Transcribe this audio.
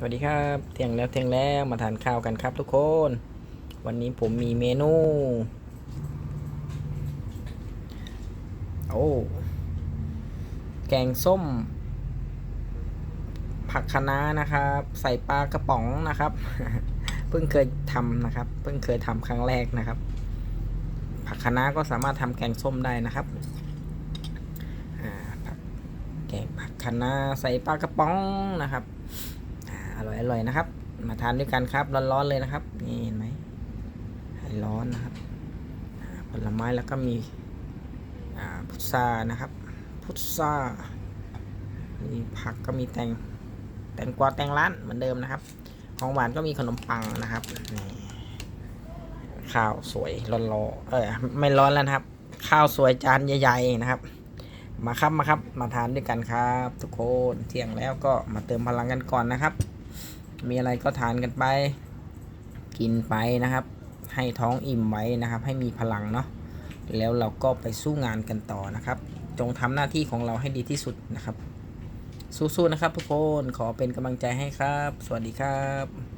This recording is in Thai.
สวัสดีครับเที่ยงแล้วเที่ยงแล้วมาทานข้าวกันครับทุกคน วันนี้ผมมีเมนู โอ้แกงส้ม ผักคะน้านะครับ ใส่ปลากระป๋องนะครับ เพิ่งเคยทำนะครับ เพิ่งเคยทำครั้งแรกนะครับ ผักคะน้าก็สามารถทำแกงส้มได้นะครับอ่าแกงผักคะน้าใส่ปลากระป๋องนะครับ อร่อยอร่อยนะครับ มาทานด้วยกันครับ ร้อนๆเลยนะครับ นี่เห็นไหมให้ร้อนนะครับผลไม้แล้วก็มีพุทรานะครับ พุทรามีผักก็มีแตงแตงกวาแตงร้านเหมือนเดิมนะครับ ของหวานก็มีขนมปังนะครับนี่ข้าวสวยร้อนๆเออไม่ร้อนแล้วนะครับ ข้าวสวยจานใหญ่ๆนะครับ มาครับมาครับ มาทานด้วยกันครับ ทุกคนเที่ยงแล้วก็มาเติมพลังกันก่อนนะครับ มีอะไรก็ทานกันไป กินไปนะครับ ให้ท้องอิ่มไว้นะครับ ให้มีพลังเนาะแล้วเราก็ไปสู้งานกันต่อนะครับ จงทำหน้าที่ของเราให้ดีที่สุดนะครับ สู้ๆนะครับทุกคนขอเป็นกำลังใจให้ครับ สวัสดีครับ